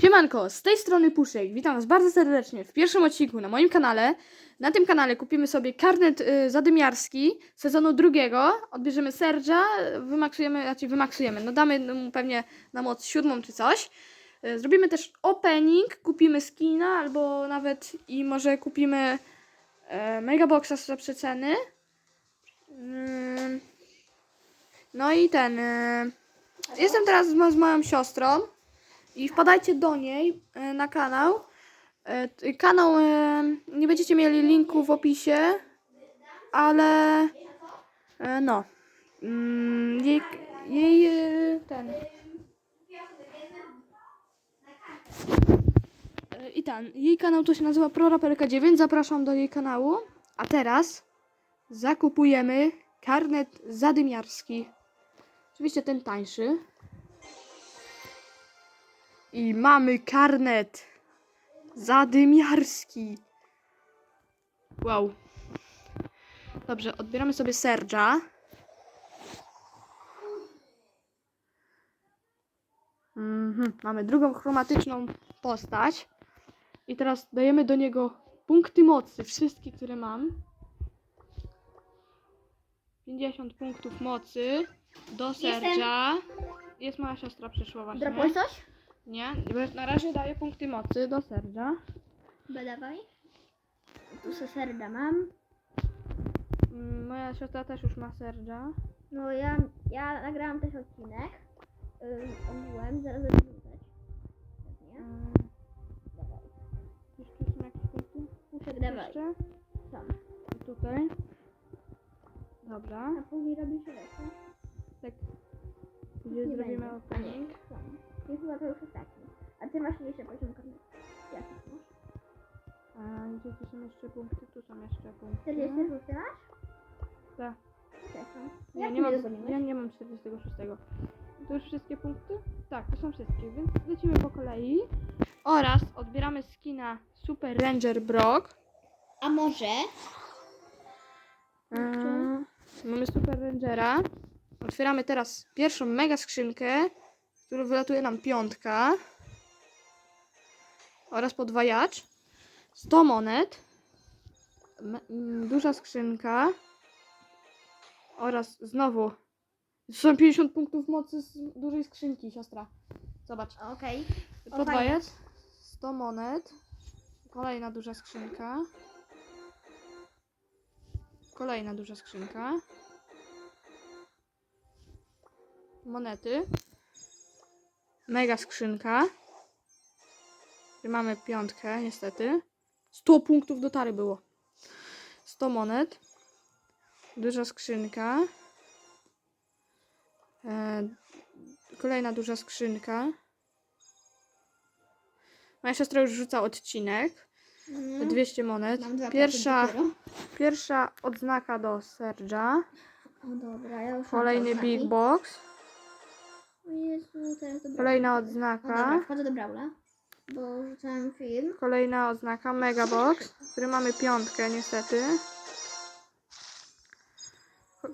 Siemanko, z tej strony Puszek. Witam Was bardzo serdecznie w pierwszym odcinku na moim kanale. Na tym kanale kupimy sobie karnet y, zadymiarski sezonu drugiego. Odbierzemy Serge'a, wymaksujemy, znaczy wymaksujemy, no damy mu pewnie na moc siódmą czy coś. Y, zrobimy też opening, kupimy skina albo nawet i może kupimy y, megaboxa za przeceny. Ym, no i ten... Y, jestem teraz z, z moją siostrą. I wpadajcie do niej e, na kanał. E, Kanał e, nie będziecie mieli linku w opisie, ale no. Mm, Jej, jej ten. I ten. Jej kanał to się nazywa ProRaperka 9. Zapraszam do jej kanału. A teraz zakupujemy karnet zadymiarski. Oczywiście ten tańszy. I mamy karnet zadymiarski. Wow. Dobrze, odbieramy sobie Serge'a. Mhm, mamy drugą chromatyczną postać. I teraz dajemy do niego punkty mocy, wszystkie, które mam. 50 punktów mocy do Serge'a. Jest moja siostra przyszła właśnie. Dropłeś coś? Nie, bo na razie daję punkty mocy do Serge'a. Chyba dawaj. Tu se serda mam. Mm, Moja siostra też już ma Serge'a. No ja, ja nagrałam też odcinek. Yy, ogółem, zaraz będę wrzucać. Pewnie. Mm, Dawaj. Jeszcze są jakieś punkty? Muszę dawaj. Jeszcze? Sam. I tutaj. Dobra. A później robisz resztę. Tak. Gdzie Nie zrobimy będzie. opening? Sam. I chyba to już ostatni. A ty masz jeszcze poziom karny. Jaki masz? A gdzie tu są jeszcze punkty? Tu są jeszcze punkty. 46 masz? Tak. Też mam. Nie, Jak nie mam, ja nie mam 46. To już wszystkie punkty? Tak, to są wszystkie, więc lecimy po kolei. Oraz odbieramy skina Super Ranger Brock. A może? Eee, mamy Super Rangera. Otwieramy teraz pierwszą mega skrzynkę, z której wylatuje nam piątka. Oraz podwajacz. 100 monet. Duża skrzynka. Oraz znowu. Są 50 punktów mocy z dużej skrzynki, siostra. Zobacz. Okej. O, Podwajacz. 100 monet. Kolejna duża skrzynka. Kolejna duża skrzynka. Monety. Mega skrzynka. Mamy piątkę, niestety. 100 punktów do tary było. 100 monet. Duża skrzynka. E, kolejna duża skrzynka. Moja siostra już rzuca odcinek. Mm. 200 monet. Pierwsza, pierwsza odznaka do Serge'a. Kolejny Big. Box. O teraz do Kolejna odznaka. No dobra, wchodzę do Brawla, bo rzucałem film. Kolejna odznaka Mega Box, w którym mamy piątkę niestety.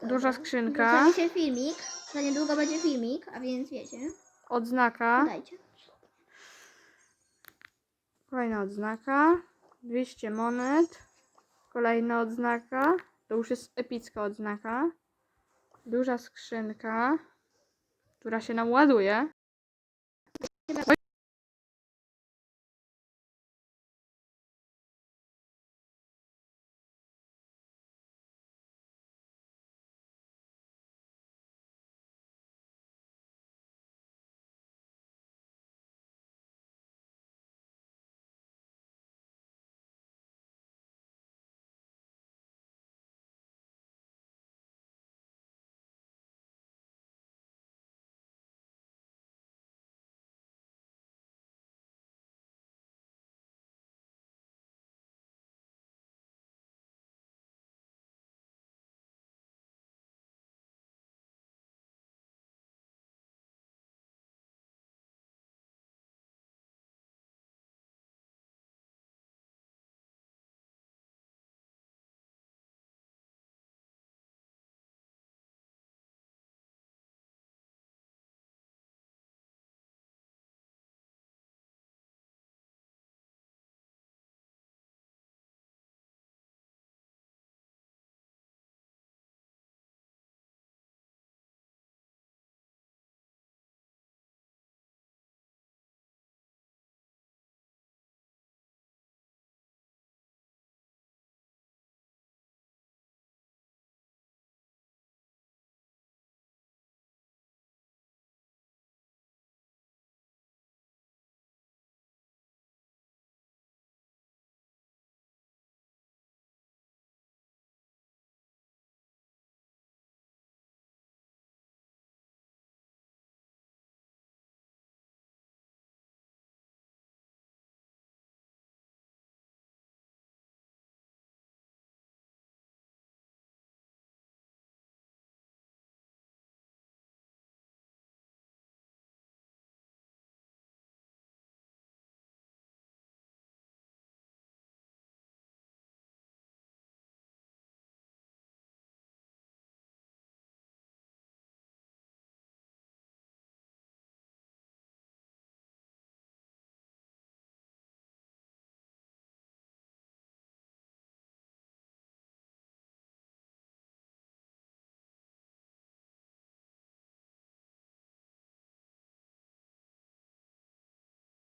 Duża skrzynka. Zacznie się filmik, za niedługo będzie filmik, a więc wiecie, Odznaka. dajcie. Kolejna odznaka. 200 monet. Kolejna odznaka. To już jest epicka odznaka. Duża skrzynka, która się nam ładuje.